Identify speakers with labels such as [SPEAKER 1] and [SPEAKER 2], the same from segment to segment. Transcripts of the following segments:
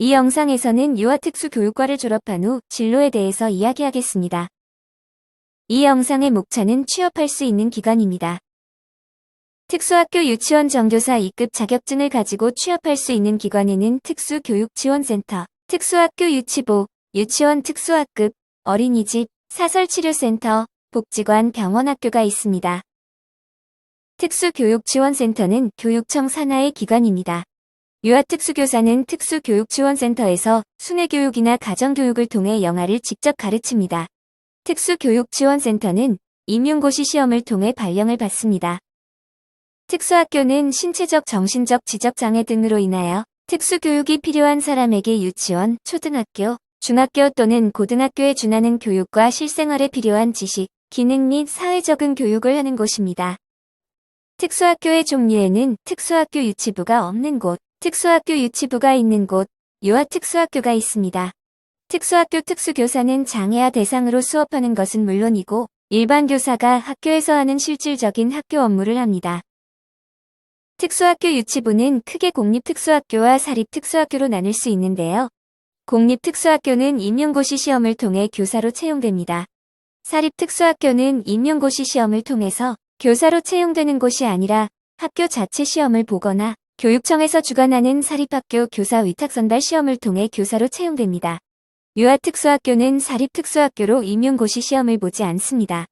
[SPEAKER 1] 이 영상에서는 유아 특수 교육과를 졸업한 후 진로에 대해서 이야기하겠습니다. 이 영상의 목차는 취업할 수 있는 기관입니다. 특수학교 유치원 정교사 2급 자격증을 가지고 취업할 수 있는 기관에는 특수교육지원센터, 특수학교 유치부, 유치원 특수학급, 어린이집, 사설치료센터, 복지관 병원학교가 있습니다. 특수교육지원센터는 교육청 산하의 기관입니다. 유아 특수교사는 특수교육지원센터에서 순회교육이나 가정교육을 통해 영아를 직접 가르칩니다. 특수교육지원센터는 임용고시 시험을 통해 발령을 받습니다. 특수학교는 신체적, 정신적 지적장애 등으로 인하여 특수교육이 필요한 사람에게 유치원, 초등학교, 중학교 또는 고등학교에 준하는 교육과 실생활에 필요한 지식, 기능 및 사회적인 교육을 하는 곳입니다. 특수학교의 종류에는 특수학교 유치부가 없는 곳, 특수학교 유치부가 있는 곳, 유아특수학교가 있습니다. 특수학교 특수교사는 장애아 대상으로 수업하는 것은 물론이고 일반 교사가 학교에서 하는 실질적인 학교 업무를 합니다. 특수학교 유치부는 크게 공립특수학교와 사립특수학교로 나눌 수 있는데요. 공립특수학교는 임용고시 시험을 통해 교사로 채용됩니다. 사립특수학교는 임용고시 시험을 통해서 교사로 채용되는 곳이 아니라 학교 자체 시험을 보거나 교육청에서 주관하는 사립학교 교사 위탁선발 시험을 통해 교사로 채용됩니다. 유아특수학교는 사립특수학교로 임용고시 시험을 보지 않습니다.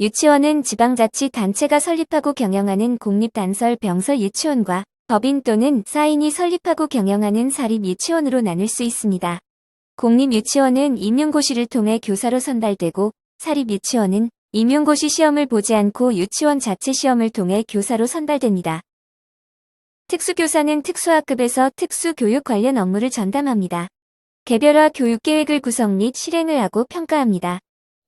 [SPEAKER 1] 유치원은 지방자치단체가 설립하고 경영하는 공립단설 병설 유치원과 법인 또는 사인이 설립하고 경영하는 사립유치원으로 나눌 수 있습니다. 공립유치원은 임용고시를 통해 교사로 선발되고 사립유치원은 임용고시 시험을 보지 않고 유치원 자체 시험을 통해 교사로 선발됩니다. 특수교사는 특수학급에서 특수교육 관련 업무를 전담합니다. 개별화 교육계획을 구성 및 실행을 하고 평가합니다.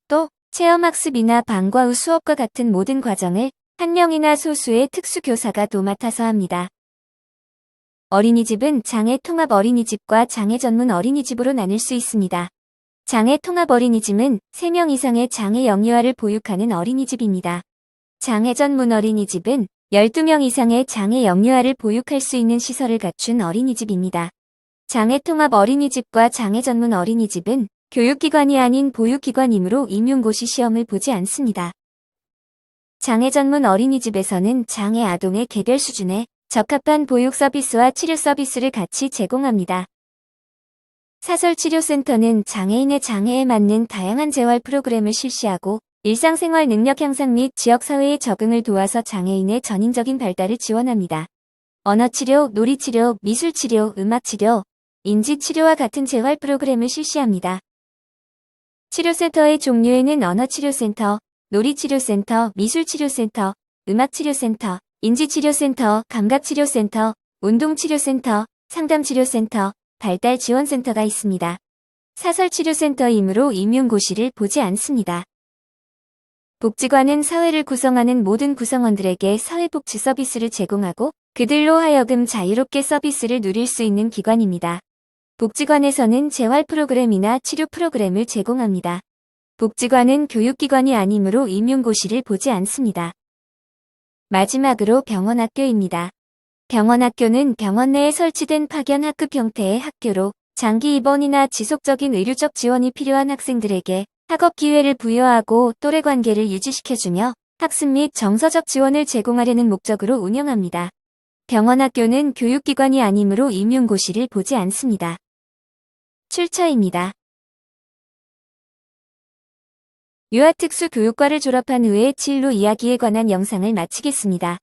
[SPEAKER 1] 또 체험학습이나 방과 후 수업과 같은 모든 과정을 한 명이나 소수의 특수교사가 도맡아서 합니다. 어린이집은 장애 통합 어린이집과 장애 전문 어린이집으로 나눌 수 있습니다. 장애 통합 어린이집은 3명 이상의 장애 영유아를 보육하는 어린이집입니다. 장애 전문 어린이집은 12명 이상의 장애 영유아를 보육할 수 있는 시설을 갖춘 어린이집입니다. 장애 통합 어린이집과 장애 전문 어린이집은 교육기관이 아닌 보육기관이므로 임용고시 시험을 보지 않습니다. 장애 전문 어린이집에서는 장애 아동의 개별 수준에 적합한 보육 서비스와 치료 서비스를 같이 제공합니다. 사설치료센터는 장애인의 장애에 맞는 다양한 재활 프로그램을 실시하고 일상생활 능력 향상 및 지역사회의 적응을 도와서 장애인의 전인적인 발달을 지원합니다. 언어치료, 놀이치료, 미술치료, 음악치료, 인지치료와 같은 재활 프로그램을 실시합니다. 치료센터의 종류에는 언어치료센터, 놀이치료센터, 미술치료센터, 음악치료센터, 인지치료센터, 감각치료센터, 운동치료센터, 상담치료센터, 발달지원센터가 있습니다. 사설치료센터이므로 임용고시를 보지 않습니다. 복지관은 사회를 구성하는 모든 구성원들에게 사회복지 서비스를 제공하고 그들로 하여금 자유롭게 서비스를 누릴 수 있는 기관입니다. 복지관에서는 재활 프로그램이나 치료 프로그램을 제공합니다. 복지관은 교육기관이 아니므로 임용고시를 보지 않습니다. 마지막으로 병원학교입니다. 병원학교는 병원 내에 설치된 파견 학급 형태의 학교로 장기 입원이나 지속적인 의료적 지원이 필요한 학생들에게 학업 기회를 부여하고 또래 관계를 유지시켜주며 학습 및 정서적 지원을 제공하려는 목적으로 운영합니다. 병원학교는 교육기관이 아니므로 임용고시를 보지 않습니다. 출처입니다. 유아특수교육과를 졸업한 후에 진로 이야기에 관한 영상을 마치겠습니다.